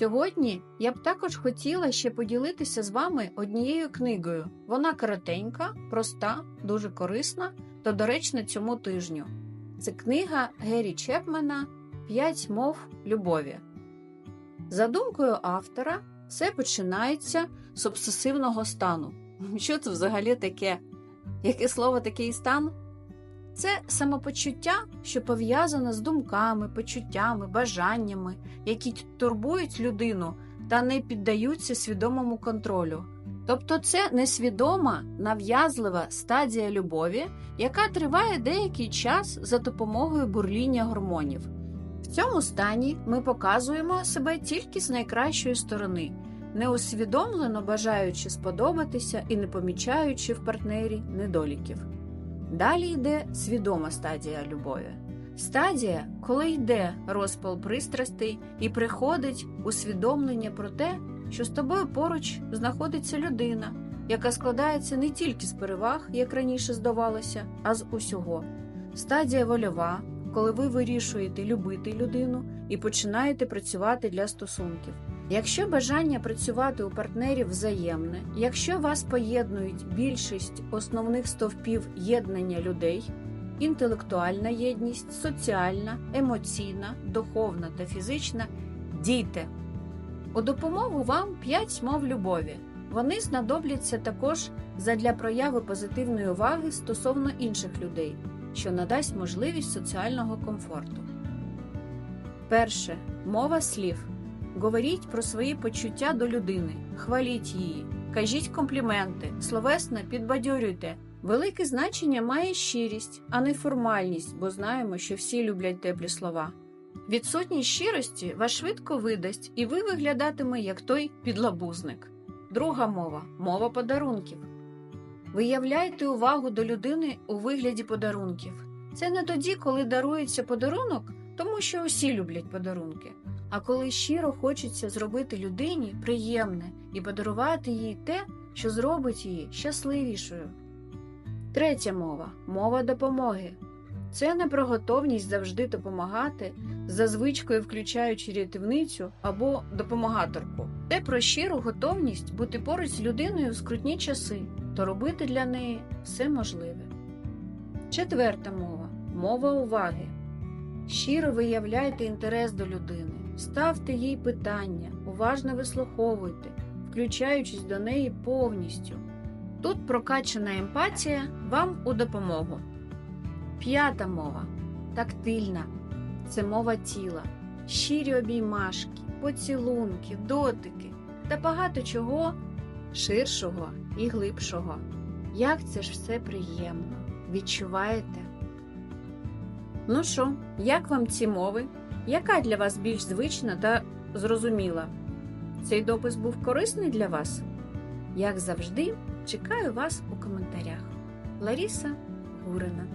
Сьогодні я б також хотіла ще поділитися з вами однією книгою. Вона коротенька, проста, дуже корисна та доречна цьому тижню. Це книга Гері Чепмена П'ять мов любові. За думкою автора, все починається з обсесивного стану. Що це взагалі таке? Яке слово такий стан? Це самопочуття, що пов'язане з думками, почуттями, бажаннями, які турбують людину та не піддаються свідомому контролю. Тобто це несвідома, нав'язлива стадія любові, яка триває деякий час за допомогою бурління гормонів. В цьому стані ми показуємо себе тільки з найкращої сторони, неусвідомлено бажаючи сподобатися і не помічаючи в партнері недоліків. Далі йде свідома стадія любові. Стадія, коли йде розпал пристрастей і приходить усвідомлення про те, що з тобою поруч знаходиться людина, яка складається не тільки з переваг, як раніше здавалося, а з усього. Стадія вольова, коли ви вирішуєте любити людину і починаєте працювати для стосунків. Якщо бажання працювати у партнерів взаємне, якщо вас поєднують більшість основних стовпів єднання людей, інтелектуальна єдність, соціальна, емоційна, духовна та фізична, дійте. У допомогу вам 5 мов любові. Вони знадобляться також задля прояви позитивної уваги стосовно інших людей, що надасть можливість соціального комфорту. Перше мова слів. Говоріть про свої почуття до людини, хваліть її, кажіть компліменти, словесно підбадьорюйте. Велике значення має щирість, а не формальність, бо знаємо, що всі люблять теплі слова. Відсутність щирості вас швидко видасть, і ви виглядатиме як той підлабузник. Друга мова мова подарунків. Виявляйте увагу до людини у вигляді подарунків. Це не тоді, коли дарується подарунок, тому що усі люблять подарунки. А коли щиро хочеться зробити людині приємне і подарувати їй те, що зробить її щасливішою. Третя мова мова допомоги. Це не про готовність завжди допомагати, за звичкою включаючи рятівницю або допомагаторку. Це про щиру готовність бути поруч з людиною в скрутні часи та робити для неї все можливе. Четверта мова мова уваги. Щиро виявляйте інтерес до людини. Ставте їй питання, уважно вислуховуйте, включаючись до неї повністю. Тут прокачана емпатія вам у допомогу. П'ята мова тактильна це мова тіла, щирі обіймашки, поцілунки, дотики та багато чого ширшого і глибшого. Як це ж все приємно, відчуваєте? Ну що, як вам ці мови? Яка для вас більш звична та зрозуміла? Цей допис був корисний для вас? Як завжди, чекаю вас у коментарях. Ларіса Гурина